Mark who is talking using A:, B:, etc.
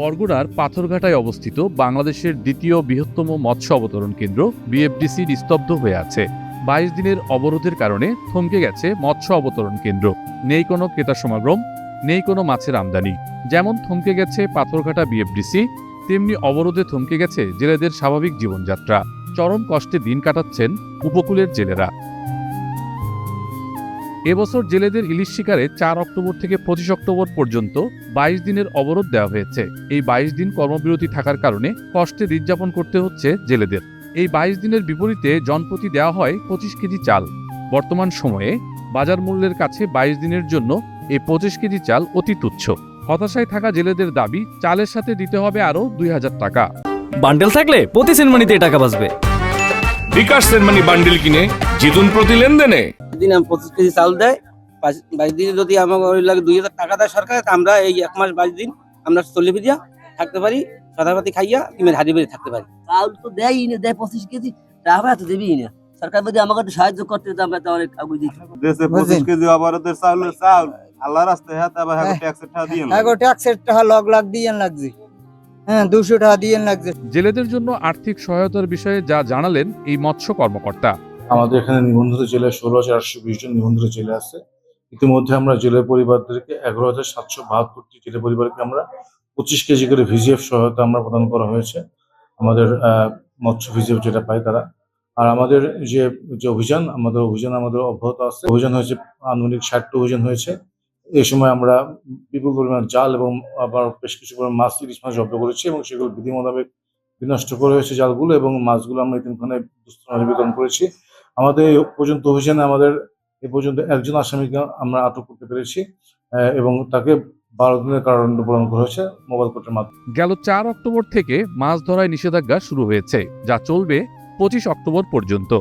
A: বরগুড়ার পাথরঘাটায় অবস্থিত বাংলাদেশের দ্বিতীয় বৃহত্তম মৎস্য অবতরণ কেন্দ্র বিএফডিসি নিস্তব্ধ হয়ে আছে। বাইশ দিনের অবরোধের কারণে থমকে গেছে মৎস্য অবতরণ কেন্দ্র। নেই কোনো ক্রেতা সমাগম, নেই কোনো মাছের আমদানি। যেমন থমকে গেছে পাথরঘাটা বিএফডিসি, তেমনি অবরোধে থমকে গেছে জেলেদের স্বাভাবিক জীবনযাত্রা। চরম কষ্টে দিন কাটাচ্ছেন উপকূলের জেলেরা। এবছর জেলেদের ইলিশ শিকারে চার অক্টোবর থেকে পঁচিশ অক্টোবর পর্যন্ত বাইশ দিনের অবরোধ দেওয়া হয়েছে। এই বাইশ দিন কর্মবিরতি থাকার কারণে কষ্টে দিন যাপন করতে হচ্ছে জেলেদের। এই বাইশ দিনের বিপরীতে জনপ্রতি দেওয়া হয় পঁচিশ কেজি চাল। বর্তমান সময়ে বাজার মূল্যের কাছে বাইশ দিনের জন্য এই পঁচিশ কেজি চাল অতি তুচ্ছ। হতাশায় থাকা জেলেদের দাবি চালের সাথে দিতে হবে আরও দুই হাজার টাকা।
B: বান্ডেল থাকলে প্রতি সেনমানিতে টাকা বাঁচবে।
C: বিকাশ সেনমানি বান্ডেল কিনে জিতুন প্রতি লেনদেনে।
D: দিন আমি পঁচিশ কেজি চাল দেয় বাইশ দিনে যদি আমাকে ওই লাগে দুই হাজার টাকা দেয় সরকার তা আমরা এই এক মাস বাইশ দিন আমরা চল্লিশ ভিজিয়া থাকতে পারি সদাপাতি খাইয়া কিংবা হাড়ি বেড়ে থাকতে পারি।
E: চাউল তো দেয়ই না দেয় পঁচিশ কেজি টাকা তো দেবেই না। সরকার যদি আমাকে একটু সাহায্য করতে তো আমরা তো অনেক আগুই দিই।
F: দেশে পঁচিশ কেজি অবরোধের চাউল চাউল আল্লাহ রাস্তায় হাত আবার হ্যাঁ ট্যাক্সের টাকা দিয়ে না।
G: এগো ট্যাক্সের টাকা লগ লাখ দিয়ে লাগছে। হ্যাঁ দুশো টাকা দিয়ে লাগছে।
A: জেলেদের জন্য আর্থিক সহায়তার বিষয়ে যা জানালেন এই মৎস্য কর্মকর্তা।
H: আমাদের এখানে নিবন্ধিত জেলায় ষোলো হাজার আটশো বিশ জন নিবন্ধিত জেলে আছে। ইতিমধ্যে আমরা জেলে পরিবারদেরকে এগারো হাজার সাতশো বাহাত্তরটি জেলে পরিবারকে আমরা পঁচিশ কেজি করে ভিজিএফ সহায়তা আমরা প্রদান করা হয়েছে। আমাদের মৎস্য ভিজিএফ যেটা পায় তারা। আর আমাদের যে যে অভিযান, আমাদের অভিযান আমাদের অব্যাহত আছে। অভিযান হয়েছে, আনুমানিক ষাটটি অভিযান হয়েছে। এই সময় আমরা বিপুল পরিমাণ জাল এবং আবার বেশ কিছু পরিমাণ মাছ ইলিশ মাছ জব্দ করেছি এবং সেগুলো বিধি মোতাবেক বিনষ্ট করে হয়েছে জালগুলো এবং মাছগুলো আমরা ইতিমধ্যে দুস্থ বিতরণ করেছি। আমাদের এ পর্যন্ত অভিযানে আমাদের এ পর্যন্ত একজন আসামিকে আমরা আটক করতে পেরেছি এবং তাকে বারো দিনের কারণ প্রদান করা হয়েছে মোবাইল কোর্টের মাধ্যমে।
A: গেল চার অক্টোবর থেকে মাছ ধরায় নিষেধাজ্ঞা শুরু হয়েছে, যা চলবে পঁচিশ অক্টোবর পর্যন্ত।